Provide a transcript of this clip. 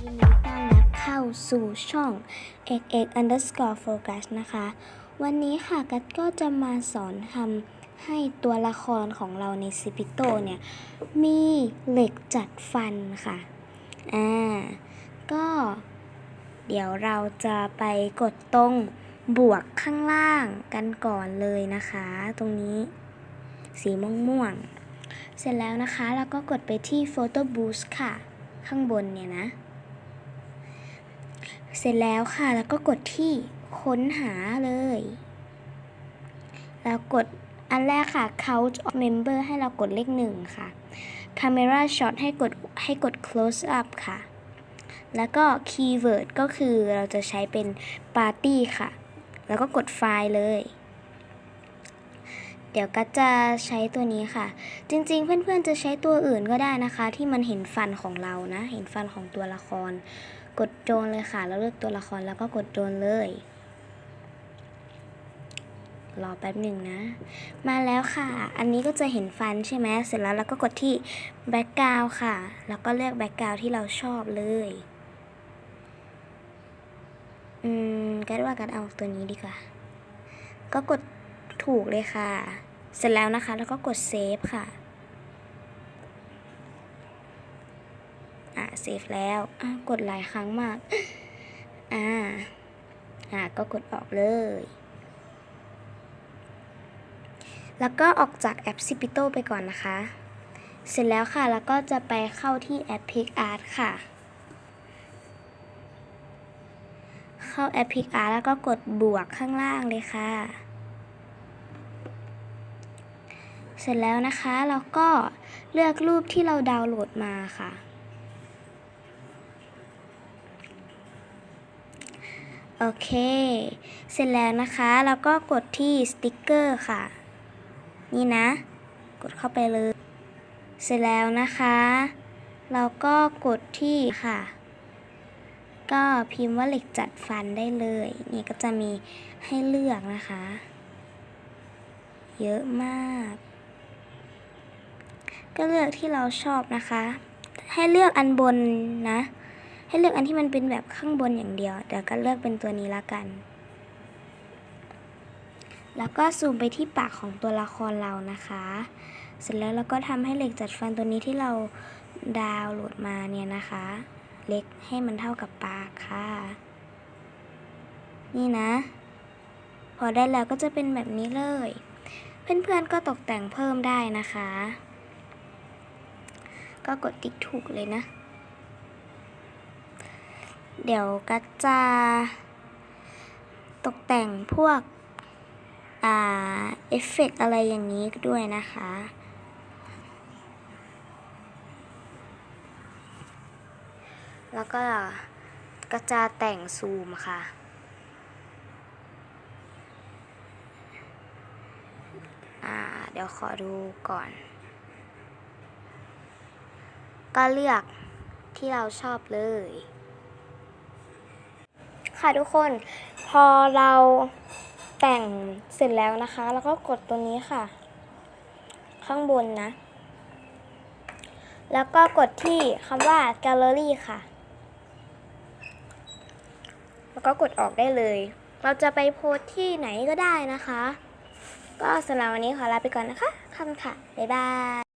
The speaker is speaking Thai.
ยินดีต้อนรับเข้าสู่ช่อง xx underscore focus นะคะ วันนี้ค่ะกัดก็จะมาสอนทำให้ตัวละครของเราในซิปิโตเนี่ย มีเหล็กจัดฟันค่ะ อ่า ก็ เดี๋ยวเราจะไปกดตรงบวกข้างล่างกันก่อนเลยนะคะ ตรงนี้ สีม่วงๆเสร็จแล้วนะคะแล้วก็กดไปที่ Photo Boost ค่ะ ข้างบนเนี่ยนะ เสร็จแล้วค่ะ แล้วก็กดที่ค้นหาเลย แล้วกดอันแรกค่ะ count of member ให้เรากดเลขหนึ่งค่ะ camera shot ให้กดให้กด close up ค่ะ แล้วก็ keyword ก็คือเราจะใช้เป็น party ค่ะ แล้วก็กดไฟล์เลย เดี๋ยวก็จะใช้ตัวนี้ค่ะ จริงๆ เพื่อนๆ จะใช้ตัวอื่นก็ได้นะคะ ที่มันเห็นฟันของเรานะ เห็นฟันของตัวละคร กดโจนเลยค่ะ แล้วเลือกตัวละครแล้วก็กดโจนเลยรอแป๊บหนึ่งนะ มาแล้วค่ะ อันนี้ก็จะเห็นฟันใช่ไหมเสร็จแล้วเราก็กดที่แบ็กกราวค่ะ แล้วก็เลือกแบ็กกราวที่เราชอบเลย อืมกัดว่ากัดเอาตัวนี้ดีกว่า ก็กดถูกเลยค่ะ เสร็จแล้วนะคะ แล้วก็กดเซฟค่ะ อ่า เซฟแล้วกดหลายครั้งมาก อ่า อ่า ก็กดออกเลย แล้วก็ออกจากแอป s i p i t o ไปก่อนนะคะ เสร็จแล้วค่ะ แล้วก็จะไปเข้าที่แอป PicArt ค่ะ เข้าแอป PicArt แล้วก็กดบวกข้างล่างเลยค่ะ เสร็จแล้วนะคะ เราก็เลือกรูปที่เราดาวน์โหลดมาค่ะ โอเค เสร็จแล้วนะคะแล้วก็กดที่สติกเกอร์ค่ะ นี่นะ กดเข้าไปเลย เสร็จแล้วนะคะ เราก็กดที่ค่ะ ก็พิมพ์ว่าเหล็กจัดฟันได้เลย นี่ก็จะมีให้เลือกนะคะ เยอะมาก ก็เลือกที่เราชอบนะคะ ให้เลือกอันบนนะ ให้เลือกอันที่มันเป็นแบบข้างบนอย่างเดียว เดี๋ยวก็เลือกเป็นตัวนี้ละกัน แล้วก็ซูมไปที่ปากของตัวละครเรานะคะ เสร็จแล้วเราก็ทำให้เหล็กจัดฟันตัวนี้ที่เราดาวน์โหลดมาเนี่ยนะคะ เล็กให้มันเท่ากับปากค่ะ นี่นะ พอได้แล้วก็จะเป็นแบบนี้เลย เพื่อนๆก็ตกแต่งเพิ่มได้นะคะ ก็กดติ๊กถูกเลยนะ เดี๋ยวก็จะตกแต่งพวกอ่าเอฟเฟกอะไรอย่างนี้ด้วยนะคะ แล้วก็ก็จะแต่งซูมค่ะ อ่า เดี๋ยวขอดูก่อน ก็เลือกที่เราชอบเลย ค่ะทุกคน พอเราแต่งเสร็จแล้วนะคะ แล้วก็กดตัวนี้ค่ะ ข้างบนนะ แล้วก็กดที่คำว่า Gallery ค่ะ แล้วก็กดออกได้เลย เราจะไปโพสที่ไหนก็ได้นะคะ ก็สำหรับวันนี้ขอลาไปก่อนนะคะคุณค่ะ บ๊ายบาย